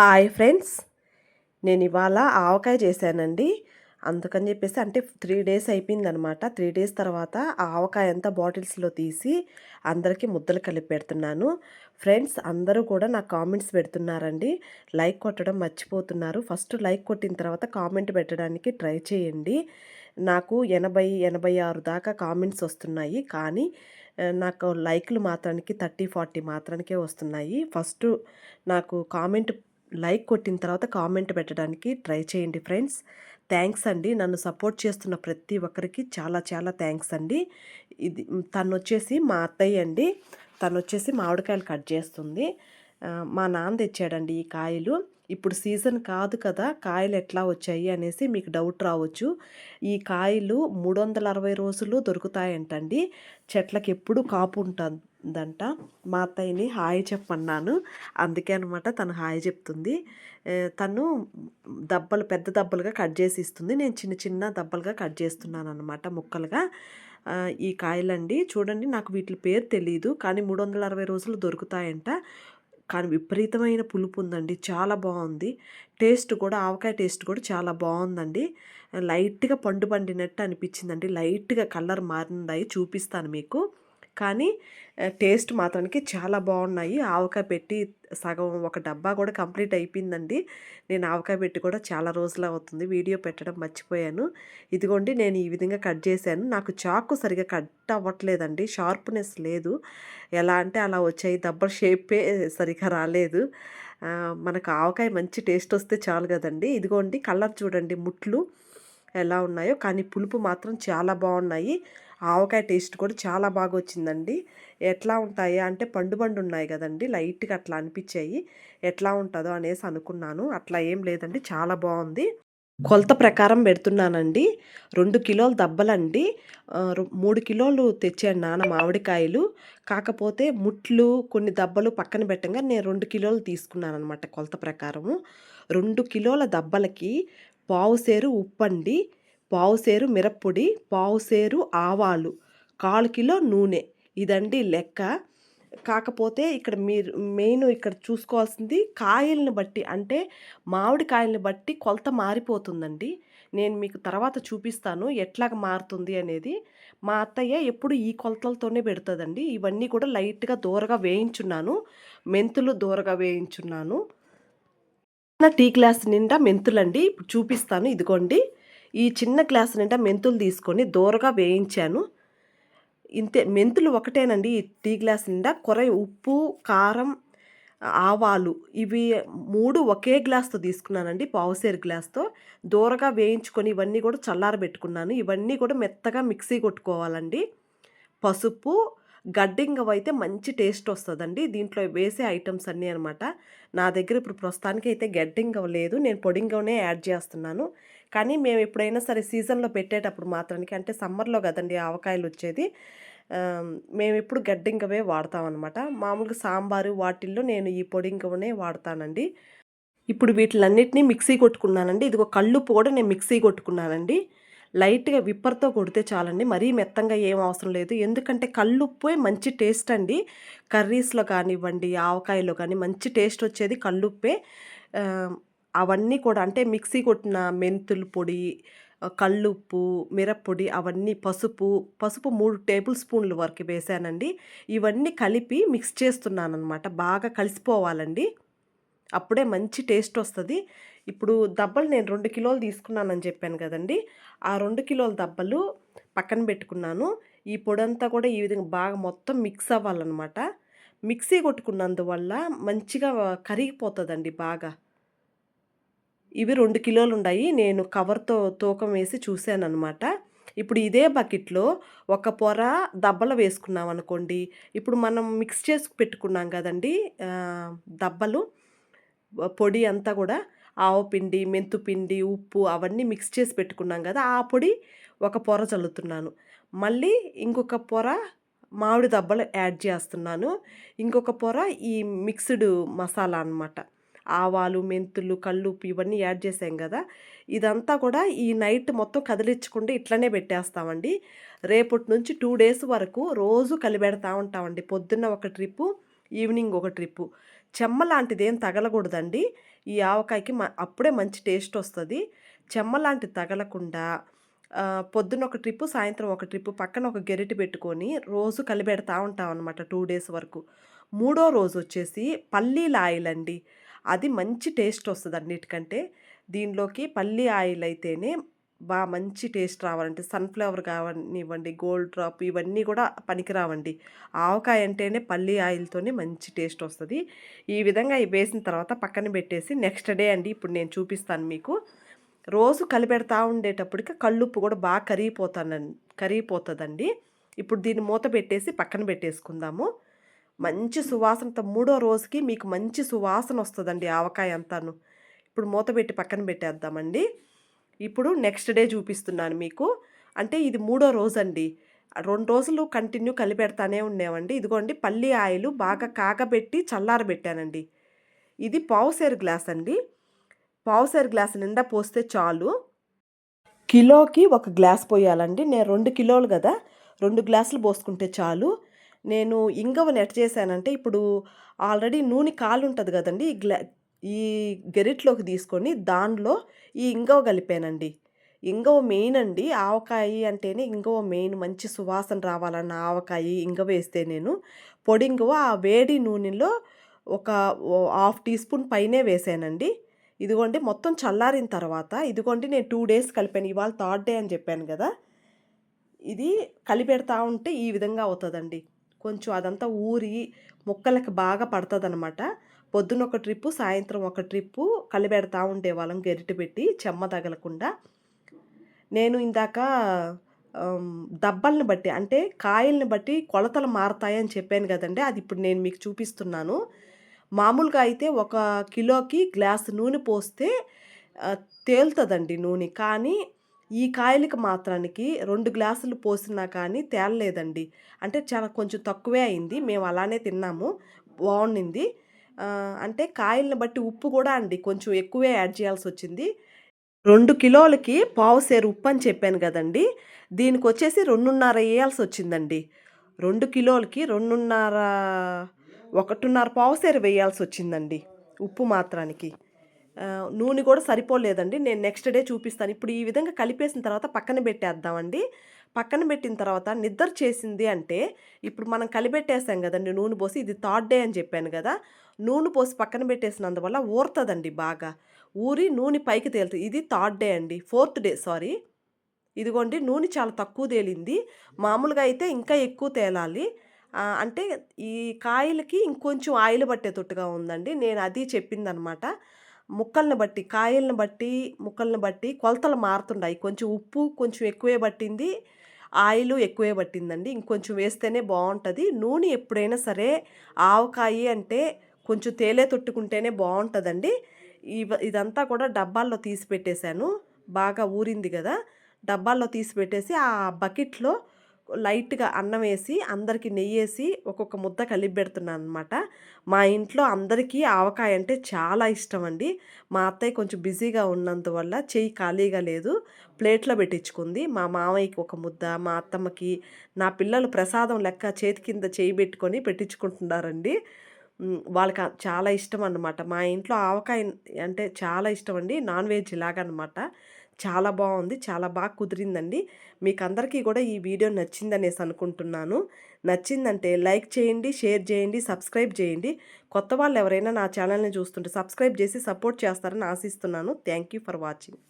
Hi friends. నేను ఇవాళ ఆవకాయ చేశానండి. అందుకని చెప్పేసి అంటే త్రీ డేస్ అయిపోయిందనమాట. త్రీ డేస్ తర్వాత ఆవకాయ అంతా బాటిల్స్లో తీసి అందరికీ ముద్దలు కలిపి పెడుతున్నాను. ఫ్రెండ్స్ అందరూ కూడా నాకు కామెంట్స్ పెడుతున్నారండి. లైక్ కొట్టడం మర్చిపోతున్నారు. ఫస్ట్ లైక్ కొట్టిన తర్వాత కామెంట్ పెట్టడానికి ట్రై చేయండి. నాకు ఎనభై ఎనభై ఆరు దాకా కామెంట్స్ వస్తున్నాయి. కానీ నాకు లైక్లు మాత్రానికి థర్టీ ఫార్టీ మాత్రానికే వస్తున్నాయి. ఫస్ట్ నాకు కామెంట్ లైక్ కొట్టిన తర్వాత కామెంట్ పెట్టడానికి ట్రై చేయండి ఫ్రెండ్స్. థ్యాంక్స్ అండి. నన్ను సపోర్ట్ చేస్తున్న ప్రతి ఒక్కరికి చాలా చాలా థ్యాంక్స్ అండి. ఇది తను వచ్చేసి మా అత్తయ్య అండి. తను వచ్చేసి మామిడికాయలు కట్ చేస్తుంది. మా నాన్న తెచ్చాడండి ఈ కాయలు. ఇప్పుడు సీజన్ కాదు కదా కాయలు ఎట్లా వచ్చాయి అనేసి మీకు డౌట్ రావచ్చు. ఈ కాయలు మూడు వందల అరవై రోజులు దొరుకుతాయంటండి. చెట్లకు ఎప్పుడు కాపు దంట మా అత్తయ్యని హాయ్ చెప్పన్నాను. అందుకే అనమాట తను హాయ్ చెప్తుంది. తను దబ్బలు పెద్ద దబ్బలుగా కట్ చేసి ఇస్తుంది. నేను చిన్న చిన్న దబ్బలుగా కట్ చేస్తున్నాను అనమాట ముక్కలుగా ఈ కాయలండి. చూడండి నాకు వీటి పేరు తెలియదు కానీ మూడు వందల అరవై రోజులు దొరుకుతాయంట. కానీ విపరీతమైన పులుపు ఉందండి. చాలా బాగుంది. టేస్ట్ కూడా ఆవకాయ టేస్ట్ కూడా చాలా బాగుందండి. లైట్గా పండు పండినట్టు అనిపించిందండి. లైట్గా కలర్ మారినాయి చూపిస్తాను మీకు. కానీ టేస్ట్ మాత్రానికి చాలా బాగున్నాయి. ఆవకాయ పెట్టి సగం ఒక డబ్బా కూడా కంప్లీట్ అయిపోయిందండి. నేను ఆవకాయ పెట్టి కూడా చాలా రోజులు అవుతుంది. వీడియో పెట్టడం మర్చిపోయాను. ఇదిగోండి నేను ఈ విధంగా కట్ చేశాను. నాకు చాకు సరిగా కట్ అవ్వట్లేదండి. షార్ప్నెస్ లేదు. ఎలా అంటే అలా వచ్చాయి. దబ్బల షేపే సరిగా రాలేదు. మనకు ఆవకాయ మంచి టేస్ట్ వస్తే చాలు కదండి. ఇదిగోండి కలర్ చూడండి ముట్లు. ఎలా ఉన్నాయో. కానీ పులుపు మాత్రం చాలా బాగున్నాయి. ఆవకాయ టేస్ట్ కూడా చాలా బాగా వచ్చిందండి. ఎట్లా ఉంటాయి అంటే పండు పండు ఉన్నాయి కదండి లైట్గా అట్లా అనిపించాయి. ఎట్లా ఉంటుందో అనేసి అనుకున్నాను. అట్లా ఏం లేదండి చాలా బాగుంది. కొలత ప్రకారం పెడుతున్నానండి. రెండు కిలోలు దబ్బలండి. మూడు కిలోలు తెచ్చాను నాన్న మామిడికాయలు. కాకపోతే ముట్లు కొన్ని దబ్బలు పక్కన పెట్టంగా నేను రెండు కిలోలు తీసుకున్నాను అనమాట కొలత ప్రకారము. రెండు కిలోల దబ్బలకి పావుసేరు ఉప్పండి పావుసేరు మిరప్పొడి పావుసేరు ఆవాలు కాలు కిలో నూనె. ఇదండి లెక్క. కాకపోతే ఇక్కడ మీరు మెయిన్ ఇక్కడ చూసుకోవాల్సింది కాయల్ని బట్టి అంటే మామిడి కాయల్ని బట్టి కొలత మారిపోతుందండి. నేను మీకు తర్వాత చూపిస్తాను ఎట్లాగ మారుతుంది అనేది. మా అత్తయ్య ఎప్పుడు ఈ కొలతలతోనే పెడుతుందండి. ఇవన్నీ కూడా లైట్గా దూరగా వేయించున్నాను. మెంతులు దూరగా వేయించున్నాను. టీ గ్లాస్ నిండా మెంతులండి. ఇప్పుడు చూపిస్తాను ఇదిగోండి. ఈ చిన్న గ్లాస్ నిండా మెంతులు తీసుకొని దూరగా వేయించాను. ఇంతే మెంతులు ఒకటేనండి. ఈ టీ గ్లాస్ నిండా కొర ఉప్పు కారం ఆవాలు ఇవి మూడు ఒకే గ్లాస్తో తీసుకున్నానండి పావుసేరు గ్లాస్తో. దూరగా వేయించుకొని ఇవన్నీ కూడా చల్లారబెట్టుకున్నాను. ఇవన్నీ కూడా మెత్తగా మిక్సీ కొట్టుకోవాలండి. పసుపు గడ్డింగవ అయితే మంచి టేస్ట్ వస్తుందండి దీంట్లో వేసే ఐటమ్స్ అన్నీ అనమాట. నా దగ్గర ఇప్పుడు ప్రస్తుతానికి అయితే గడ్డింగవ లేదు. నేను పొడింగవనే యాడ్ చేస్తున్నాను. కానీ మేము ఎప్పుడైనా సరే సీజన్లో పెట్టేటప్పుడు మాత్రానికి అంటే సమ్మర్లో కదండి ఆవకాయలు వచ్చేది మేము ఎప్పుడు గడ్డింగవే వాడతామన్నమాట మామూలుగా సాంబారు వాటిల్లో నేను ఈ పొడింగవనే వాడతానండి. ఇప్పుడు వీటిలన్నిటినీ మిక్సీ కొట్టుకున్నానండి. ఇదిగో కళ్ళుప్పు కూడా నేను మిక్సీ కొట్టుకున్నానండి. లైట్గా విప్పర్తో కొడితే చాలండి. మరీ మెత్తంగా ఏం అవసరం లేదు. ఎందుకంటే కళ్ళుప్పే మంచి టేస్ట్ అండి. కర్రీస్లో కానివ్వండి ఆవకాయలో కానీ మంచి టేస్ట్ వచ్చేది కళ్ళుప్పే. అవన్నీ కూడా అంటే మిక్సీ కొట్టిన మెంతులు పొడి కళ్ళుప్పు మిరప్పొడి అవన్నీ పసుపు పసుపు మూడు టేబుల్ స్పూన్ల వరకు వేసానండి. ఇవన్నీ కలిపి మిక్స్ చేస్తున్నాను అనమాట బాగా కలిసిపోవాలండి. అప్పుడే మంచి టేస్ట్ వస్తుంది. ఇప్పుడు దబ్బలు నేను రెండు కిలోలు తీసుకున్నానని చెప్పాను కదండి. ఆ రెండు కిలోల దబ్బలు పక్కన పెట్టుకున్నాను. ఈ పొడంతా కూడా ఈ విధంగా బాగా మొత్తం మిక్స్ అవ్వాలన్నమాట. మిక్సీ కొట్టుకున్నందువల్ల మంచిగా కరిగిపోతుందండి బాగా. ఇవి రెండు కిలోలు ఉన్నాయి నేను కవర్తో తూకం వేసి చూశాను అనమాట ఇప్పుడు ఇదే బకెట్లో ఒక పొర దబ్బలు వేసుకున్నాం అనుకోండి ఇప్పుడు మనం మిక్స్ చేసి పెట్టుకున్నాం కదండి దబ్బలు పొడి అంతా కూడా ఆవు పిండి మెంతు పిండి ఉప్పు అవన్నీ మిక్స్ చేసి పెట్టుకున్నాం కదా ఆ పొడి ఒక పొర చల్లుతున్నాను. మళ్ళీ ఇంకొక పొర మామిడి దబ్బలు యాడ్ చేస్తున్నాను. ఇంకొక పొర ఈ మిక్స్డ్ మసాలా అన్నమాట. ఆవాలు మెంతులు కల్లుప్పు ఇవన్నీ యాడ్ చేసాం కదా ఇదంతా కూడా ఈ నైట్ మొత్తం కదిలించకుండా ఇట్లనే పెట్టేస్తామండి. రేపటి నుంచి టూ డేస్ వరకు రోజు కలిపెడతా ఉంటామండి. పొద్దున్న ఒక ట్రిప్పు ఈవినింగ్ ఒక ట్రిప్పు చెమ్మ లాంటిది ఏం తగలకూడదండి. ఈ ఆవకాయకి మ అప్పుడే మంచి టేస్ట్ వస్తుంది చెమ్మ లాంటిది తగలకుండా పొద్దున్న ఒక ట్రిప్పు, సాయంత్రం ఒక ట్రిప్పు పక్కన ఒక గెరిటె పెట్టుకొని రోజు కలిపెడతా ఉంటాం అనమాట టూ డేస్ వరకు. మూడో రోజు వచ్చేసి పల్లీల ఆయిల్ అండి. అది మంచి టేస్ట్ వస్తుంది అన్నిటికంటే. దీనిలోకి పల్లీ ఆయిల్ అయితేనే బాగా మంచి టేస్ట్ రావాలంటే సన్‌ఫ్లవర్ కావనివ్వండి, గోల్డ్ డ్రాప్ ఇవన్నీ కూడా పనికిరావండి. ఆవకాయ అంటేనే పల్లి ఆయిల్‌తోనే మంచి టేస్ట్ వస్తుంది ఈ విధంగా ఇవి వేసిన తర్వాత పక్కన పెట్టేసి నెక్స్ట్ డే అండి ఇప్పుడు నేను చూపిస్తాను మీకు. రోజు కలిపెడతా ఉండేటప్పటికి కళ్ళుప్పు కూడా బాగా కరిగిపోతానం కరిగిపోతుందండి ఇప్పుడు దీన్ని మూత పెట్టేసి పక్కన పెట్టేసుకుందాము. మంచి సువాసనతో మూడో రోజుకి మీకు మంచి సువాసన వస్తుందండి ఆవకాయ అంతాను. ఇప్పుడు మూత పెట్టి పక్కన పెట్టేద్దామండి. ఇప్పుడు నెక్స్ట్ డే చూపిస్తున్నాను మీకు. అంటే ఇది మూడో రోజు అండి రెండు రోజులు కంటిన్యూ కలిపెడతానే ఉండేవండి. ఇదిగోండి పల్లి ఆయిలు బాగా కాగబెట్టి చల్లారబెట్టానండి. ఇది పావుసేరు గ్లాస్ అండి. పావుసేరు గ్లాస్ నిండా పోస్తే చాలు. కిలోకి ఒక గ్లాస్ పోయాలండి. నేను రెండు కిలోలు కదా రెండు గ్లాసులు పోసుకుంటే చాలు. నేను ఇంగువను ఎట్ట చేశానంటే ఇప్పుడు ఆల్రెడీ నూనె కాలుంటుంది కదండి ఈ గ్లా ఈ గెరిట్లోకి తీసుకొని దానిలో ఈ ఇంగవ కలిపానండి. ఇంగవ మెయిన్ అండి. ఆవకాయి అంటేనే ఇంగవ మెయిన్ మంచి సువాసన రావాలన్న ఆవకాయి ఇంగువేస్తే నేను పొడి ఇంగవ ఆ వేడి నూనెలో ఒక హాఫ్ టీ స్పూన్ పైనే వేసానండి ఇదిగోండి మొత్తం చల్లారిన తర్వాత ఇదిగోండి నేను టూ డేస్ కలిపాను. ఇవాళ థర్డ్ డే అని చెప్పాను కదా ఇది కలిపెడతా ఉంటే ఈ విధంగా అవుతుందండి కొంచెం అదంతా ఊరి ముక్కలకి బాగా పడతదనమాట. పొద్దున ఒక ట్రిప్పు, సాయంత్రం ఒక ట్రిప్పు కలిపెడతా ఉండేవాళ్ళం గెరిట పెట్టి చెమ్మ తగలకుండా. నేను ఇందాక దబ్బల్ని బట్టి అంటే కాయల్ని బట్టి కొలతలు మారతాయని చెప్పాను కదండి అది ఇప్పుడు నేను మీకు చూపిస్తున్నాను. మామూలుగా అయితే ఒక కిలోకి గ్లాసు నూనె పోస్తే తేలుతుందండి నూనె. కానీ ఈ కాయలకి మాత్రానికి రెండు గ్లాసులు పోసినా కానీ తేలలేదండి. అంటే చాలా కొంచెం తక్కువే అయింది. మేము అలానే తిన్నాము. బాగుండింది అంటే కాయల్ని బట్టి ఉప్పు కూడా అండి కొంచెం ఎక్కువే యాడ్ చేయాల్సి వచ్చింది రెండు కిలోలకి పావుసేరు అని చెప్పాను కదండి దీనికి వచ్చేసి రెండున్నర వేయాల్సి వచ్చిందండి రెండు కిలోలకి 2.5 1.5 పావుసేరు వేయాల్సొచ్చిందండి. ఉప్పు మాత్రానికి. నూనె కూడా సరిపోలేదండి. నేను నెక్స్ట్ డే చూపిస్తాను. ఇప్పుడు ఈ విధంగా కలిపేసిన తర్వాత పక్కన పెట్టేద్దామండి. పక్కన పెట్టిన తర్వాత నిద్ర చేసింది అంటే ఇప్పుడు మనం కలిపెట్టేసాం కదండి నూనె పోసి. ఇది థర్డ్ డే అని చెప్పాను కదా నూనె పోసి పక్కన పెట్టేసినందువల్ల ఊరుతుందండి బాగా. ఊరి నూనె పైకి తేలుతుంది ఇది థర్డ్ డే అండి. Fourth day sorry. ఇదిగోండి నూనె చాలా తక్కువ తేలింది. మామూలుగా అయితే ఇంకా ఎక్కువ తేలాలి. అంటే ఈ కాయలకి ఇంకొంచెం ఆయిల్ పట్టేటట్టుగా ఉందండి. నేను అది చెప్పిందనమాట. ముక్కల్ని బట్టి, కాయలను బట్టి, ముక్కల్ని బట్టి కొలతలు మారుతుండాయి. కొంచెం ఉప్పు కొంచెం ఎక్కువే పట్టింది. ఆయిల్ ఎక్కువే పట్టిందండి. ఇంకొంచెం వేస్తేనే బాగుంటుంది నూనె ఎప్పుడైనా సరే ఆవకాయి అంటే కొంచెం తేలే తొట్టుకుంటేనే బాగుంటుందండి ఇదంతా కూడా డబ్బాల్లో తీసి పెట్టేశాను. బాగా ఊరింది కదా! డబ్బాల్లో తీసి పెట్టేసి ఆ బకెట్‌లో లైట్‌గా అన్నం వేసి అందరికీ నెయ్యి నెయ్యేసి ఒక్కొక్క ముద్ద కలిపెడుతున్నాననమాట. మా ఇంట్లో అందరికీ ఆవకాయ అంటే చాలా ఇష్టం అండి మా అత్తయ్య కొంచెం బిజీగా ఉన్నందువల్ల చెయ్యి ఖాళీగా లేదు. ప్లేట్‌లో పెట్టించుకుంది. మా మామయ్యకి ఒక ముద్ద, మా అత్తమ్మకి, నా పిల్లలు ప్రసాదం లెక్క చేతి కింద చేయి పెట్టుకొని పెట్టించుకుంటున్నారండి. వాళ్ళకి చాలా ఇష్టం అన్నమాట. మా ఇంట్లో ఆవకాయ అంటే చాలా ఇష్టం అండి నాన్ వెజ్ ఇలాగనమాట చాలా బాగుంది చాలా బాగా కుదిరిందండి. మీకు అందరికీ కూడా ఈ వీడియో నచ్చిందనేసి అనుకుంటున్నాను. నచ్చిందంటే లైక్ చేయండి, షేర్ చేయండి, సబ్స్క్రైబ్ చేయండి. కొత్త వాళ్ళెవరైనా నా ఛానల్‌ని చూస్తుంటే సబ్స్క్రైబ్ చేసి సపోర్ట్ చేస్తారని ఆశిస్తున్నాను. Thank you for watching.